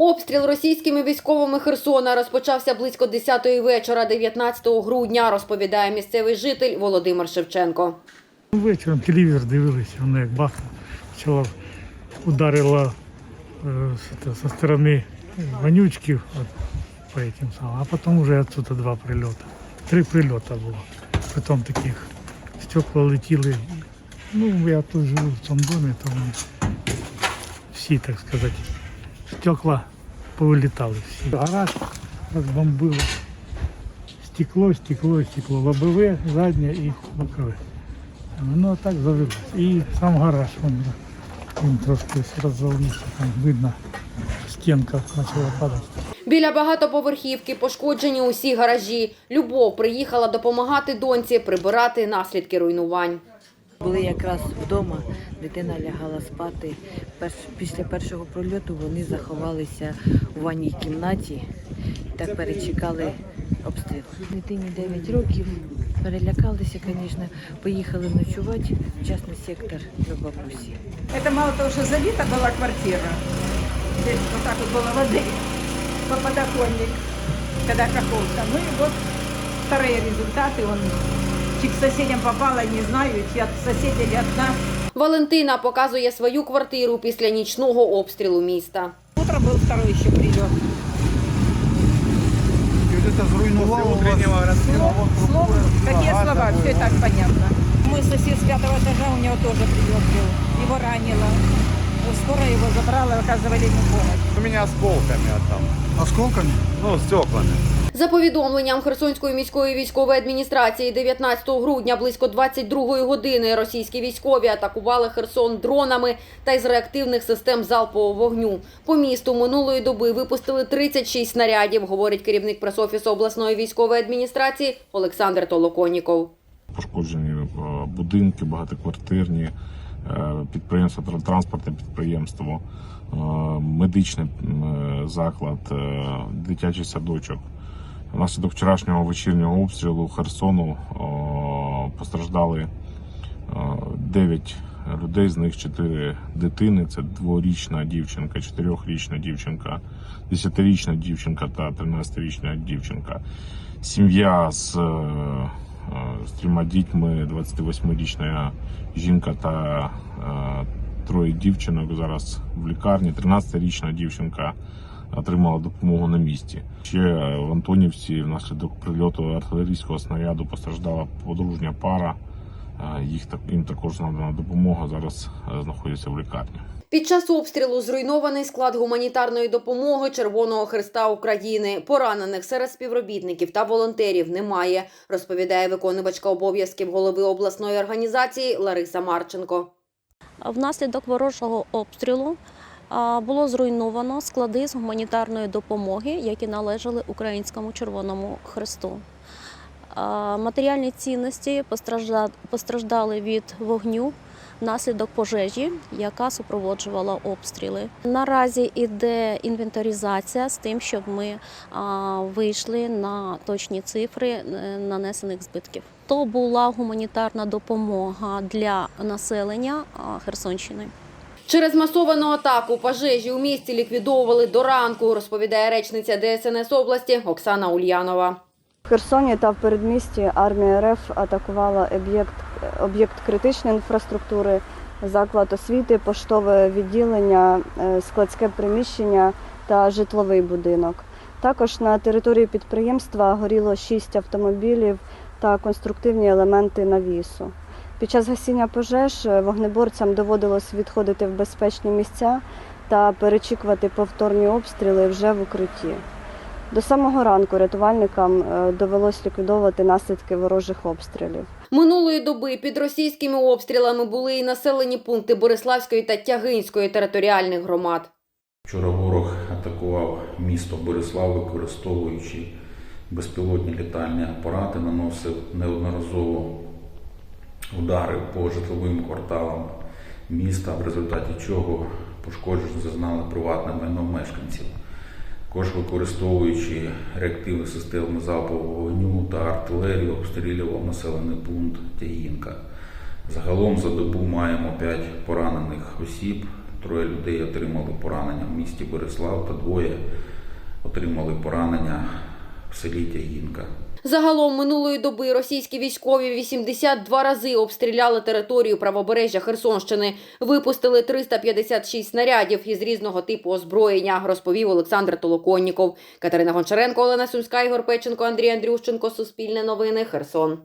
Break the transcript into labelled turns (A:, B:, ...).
A: Обстріл російськими військовими Херсона розпочався близько 10-ї вечора 19 грудня, розповідає місцевий житель Володимир Шевченко.
B: Вечором телевізор дивилися, воно як бахнуло. Почала ударила е, зі сторони вонючки от, по этим самым, а потім вже отсюда два прильоти. Три прильоти було. Потім таких стекла летіли. Ну, я тут живу в цьому домі, то вони всі, так сказати, стекла повилітали всі. Гараж розбомбило. Стекло, стекло, стекло. Лобове, заднє і бокове. Воно так завелось. І сам гараж, він, він трошки розвалився, там видно, стінка почала падати.
A: Біля багатоповерхівки пошкоджені усі гаражі. Любов приїхала допомагати доньці прибирати наслідки руйнувань.
C: Були якраз вдома, дитина лягала спати. Перш, після першого прольоту вони заховалися у ванній кімнаті і так перечекали обстріл. Дитині 9 років, перелякалися, звісно, поїхали ночувати в частний сектор до бабусі.
D: Это мало того, что забита была квартира. Здесь вот так вот было воды по подоконник, когда какого-то. Ну и вот вторые результаты. Он чи к соседям попало, не знаю, чи от соседей, или от нас.
A: Валентина показує свою квартиру після нічного обстрілу міста.
D: Утром был второй еще прилет.
E: Это зруйнувало
D: Слов, слов, какие слова, все и так понятно. Мой сосед с пятого этажа, у него тоже прилет был. Его ранило. Скоро его забрала, оказывали ему помощь.
E: У меня осколками а там. Осколками? Ну, стеклами.
A: За повідомленням Херсонської міської військової адміністрації 19 грудня близько 22 години російські військові атакували Херсон дронами та із реактивних систем залпового вогню. По місту минулої доби випустили 36 снарядів, говорить керівник пресофісу обласної військової адміністрації Олександр Толоконіков.
F: пошкоджені е, будинки, багатоквартирні, е, підприємства, транспортне підприємство, е, медичний заклад, дитячий садочок. Внаслідок вчорашнього вечірнього обстрілу Херсону постраждали 9 людей, з них 4 дитини. Це дворічна дівчинка, 4-річна дівчинка, 10-річна дівчинка та 13-річна дівчинка. Сім'я з, е, е, з трьома дітьми, 28-річна жінка та е, троє дівчинок зараз в лікарні. 13-річна дівчинка отримала допомогу на місці. Ще в Антонівці внаслідок прильоту артилерійського снаряду постраждала подружня пара. Е, Їх так їм також надана допомога. Зараз е, знаходяться в лікарні.
A: Під час обстрілу зруйнований склад гуманітарної допомоги Червоного Христа України. Поранених серед співробітників та волонтерів немає, розповідає виконувачка обов'язків голови обласної організації Лариса Марченко.
G: Внаслідок ворожого обстрілу було зруйновано склади з гуманітарної допомоги, які належали Українському Червоному Хресту. Матеріальні цінності постражда- постраждали від вогню внаслідок пожежі, яка супроводжувала обстріли. Наразі іде інвентаризація з тим, щоб ми вийшли на точні цифри е, нанесених збитків. То була гуманітарна допомога для населення Херсонщини.
A: Через масовану атаку пожежі у місті ліквідовували до ранку, розповідає речниця ДСНС області Оксана Ульянова.
H: В Херсоні та в передмісті армія РФ атакувала об'єкт, об'єкт критичної інфраструктури, заклад освіти, поштове відділення, е, складське приміщення та житловий будинок. Також на території підприємства горіло шість автомобілів та конструктивні елементи навісу. Під час гасіння пожеж е, вогнеборцям доводилось відходити в безпечні місця та перечікувати повторні обстріли вже в укритті. До самого ранку рятувальникам е, довелось ліквідовувати наслідки ворожих обстрілів.
A: Минулої доби під російськими обстрілами були і населені пункти Бориславської та Тягинської територіальних громад.
I: Вчора ворог атакував місто Борислав, використовуючи безпілотні літальні апарати, наносив неодноразово удари по житловим кварталам міста, в результаті чого пошкоджень зазнали приватне майно мешканців. Також використовуючи реактивні системи залпового вогню та артилерію, обстрілював населений пункт Тягінка. Загалом за добу маємо 5 поранених осіб Троє людей отримали поранення в місті Борислав та двоє отримали поранення в селі Тягінка.
A: Загалом минулої доби російські військові 82 рази обстріляли територію правобережжя Херсонщини. Випустили 356 снарядів із різного типу озброєння, розповів Олександр Толоконніков. Катерина Гончаренко, Олена Сумська, Ігор Печенко, Андрій Андрющенко. Суспільне новини. Херсон.